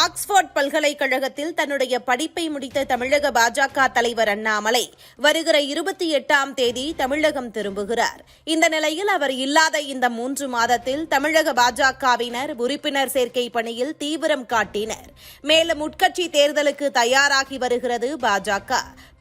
Oxford பல்கலைக்கழகத்தில் தன்னுடைய படிப்பை முடித்த தமிழக பாஜக தலைவர் அண்ணாமலை வருகிற இருபத்தி எட்டாம் தேதி தமிழகம் திரும்புகிறார். இந்த நிலையில் அவர் இல்லாத இந்த மூன்று மாதத்தில் தமிழக பாஜகவினர் உறுப்பினர் சேர்க்கை பணியில் தீவிரம் காட்டினர். மேலும் உட்கட்சி தேர்தலுக்கு தயாராகி வருகிறது பாஜக.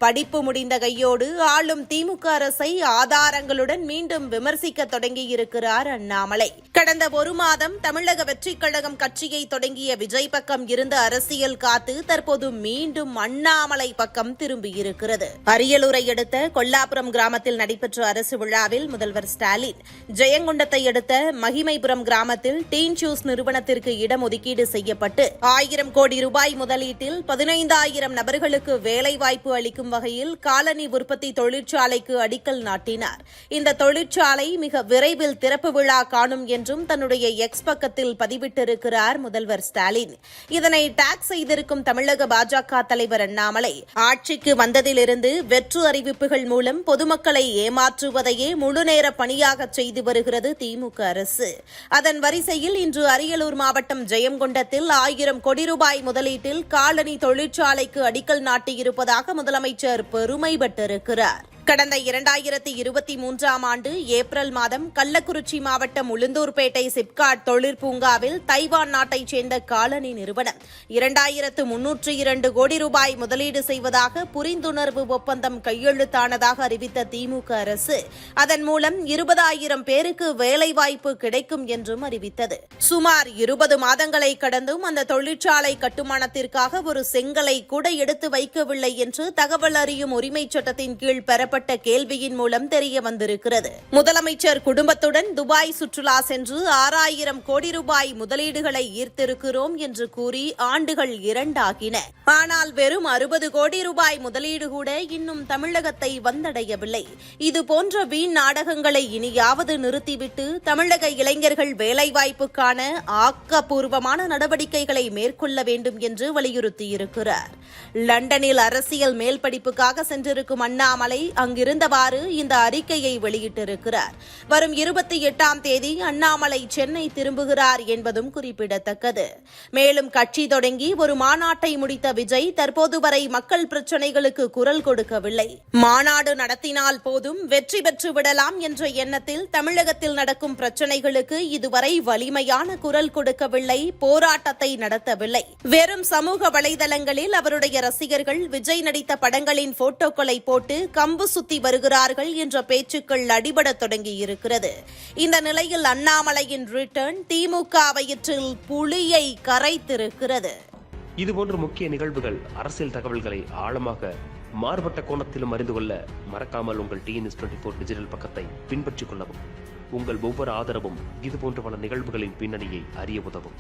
படிப்பு முடிந்த கையோடு ஆளும் திமுக அரசை ஆதாரங்களுடன் மீண்டும் விமர்சிக்க தொடங்கியிருக்கிறார் அண்ணாமலை. கடந்த ஒரு மாதம் தமிழக வெற்றிக் கழகம் கட்சியை தொடங்கிய விஜய் பக்கம் இருந்த அரசியல் காத்து தற்போது மீண்டும் அண்ணாமலை பக்கம் திரும்பியிருக்கிறது. அரியலூரை அடுத்த கொல்லாபுரம் கிராமத்தில் நடைபெற்ற அரசு விழாவில் முதல்வர் ஸ்டாலின் ஜெயங்கொண்டத்தை அடுத்த மகிமைபுரம் கிராமத்தில் டீன் ஷூஸ் நிறுவனத்திற்கு இடம் ஒதுக்கீடு செய்யப்பட்டு ஆயிரம் கோடி ரூபாய் முதலீட்டில் பதினைந்தாயிரம் நபர்களுக்கு வேலைவாய்ப்பு அளிக்கும் வகையில் காலனி உற்பத்தி தொழிற்சாலைக்கு அடிக்கல் நாட்டினார். இந்த தொழிற்சாலை மிக விரைவில் திறப்பு விழா காணும் என்றும் தன்னுடைய எக்ஸ் பக்கத்தில் பதிவிட்டிருக்கிறார் முதல்வர் ஸ்டாலின். இதனை டாக் செய்திருக்கும் தமிழக பாஜக தலைவர் அண்ணாமலை. ஆட்சிக்கு வந்ததிலிருந்து வெற்று அறிவிப்புகள் மூலம் பொதுமக்களை ஏமாற்றுவதையே முழுநேர பணியாக செய்து வருகிறது திமுக அரசு. அதன் வரிசையில் இன்று அரியலூர் மாவட்டம் ஜெயங்கொண்டத்தில் ஆயிரம் கோடி ரூபாய் முதலீட்டில் காலனி தொழிற்சாலைக்கு அடிக்கல் நாட்டியிருப்பதாக முதலமைச்சர் பெருமைப்பட்டிருக்கிறார். கடந்த இரண்டாயிரத்தி இருபத்தி மூன்றாம் ஆண்டு ஏப்ரல் மாதம் கள்ளக்குறிச்சி மாவட்டம் உளுந்தூர்பேட்டை சிப்காட் தொழிற்பூங்காவில் தைவான் நாட்டைச் சேர்ந்த காலனி நிறுவனம் இரண்டாயிரத்து முன்னூற்று இரண்டு கோடி ரூபாய் முதலீடு செய்வதாக புரிந்துணர்வு ஒப்பந்தம் கையெழுத்தானதாக அறிவித்த திமுக அரசு. அதன் மூலம் இருபதாயிரம் பேருக்கு வேலைவாய்ப்பு கிடைக்கும் என்றும் அறிவித்தது. சுமார் இருபது மாதங்களை கடந்தும் அந்த தொழிற்சாலை கட்டுமானத்திற்காக ஒரு செங்கலை கூட எடுத்து வைக்கவில்லை என்று தகவல் அறியும் உரிமைச் சட்டத்தின் கீழ் பெறப்பட்ட கேள்வியின் மூலம் தெரிய வந்திருக்கிறது. முதலமைச்சர் குடும்பத்துடன் துபாய் சுற்றுலா சென்று ஆறாயிரம் கோடி ரூபாய் முதலீடுகளை ஈர்த்திருக்கிறோம் என்று கூறி ஆண்டுகள் இரண்டாகின. ஆனால் வெறும் அறுபது கோடி ரூபாய் முதலீடு கூட இன்னும் தமிழகத்தை வந்தடையவில்லை. இது போன்ற வீண் நாடகங்களை இனியாவது நிறுத்திவிட்டு தமிழக இளைஞர்கள் வேலைவாய்ப்புக்கான ஆக்கப்பூர்வமான நடவடிக்கைகளை மேற்கொள்ள வேண்டும் என்று வலியுறுத்தியிருக்கிறார். லண்டனில் அரசியல் மேல் படிப்புக்காக சென்றிருக்கும் அண்ணாமலை அங்கிருந்தவாறு இந்த அறிக்கையை வெளியிட்டிருக்கிறார். வரும் இருபத்தி எட்டாம் தேதி அண்ணாமலை சென்னை திரும்புகிறார் என்பதும் குறிப்பிடத்தக்கது. மேலும் கட்சி தொடங்கி ஒரு மாநாட்டை முடித்த விஜய் தற்போது வரை மக்கள் பிரச்சினைகளுக்கு குரல் கொடுக்கவில்லை. மாநாடு நடத்தினால் போதும் வெற்றி பெற்று விடலாம் என்ற எண்ணத்தில் தமிழகத்தில் நடக்கும் பிரச்சினைகளுக்கு இதுவரை வலிமையான குரல் கொடுக்கவில்லை போராட்டத்தை நடத்தவில்லை. வெறும் சமூக வலைதளங்களில் அவருடைய ரசிகர்கள் விஜய் நடித்த படங்களின் போட்டோக்களை போட்டு கம்பு சுத்தி வருகிறார்கள் என்ற பேச்சுக்கள் அடிபடத் தொடங்கியிருக்கிறது. இந்த நிலையில் அண்ணாமலையின் ரிட்டர்ன் திமுக வயிற்றில் புலியை கரைத்திருக்கிறது. இதுபோன்ற முக்கிய நிகழ்வுகள் அரசியல் தகவல்களை ஆழமாக மாறுபட்ட கோணத்திலும் அறிந்து கொள்ள மறக்காமல் உங்கள் டிஎன்எஸ் டுவெண்ட்டி ஃபோர் டிஜிட்டல் பக்கத்தை பின்பற்றிக் கொள்ளவும். உங்கள் ஒவ்வொரு ஆதரவும் இதுபோன்ற பல நிகழ்வுகளின் பின்னணியை அறிய உதவும்.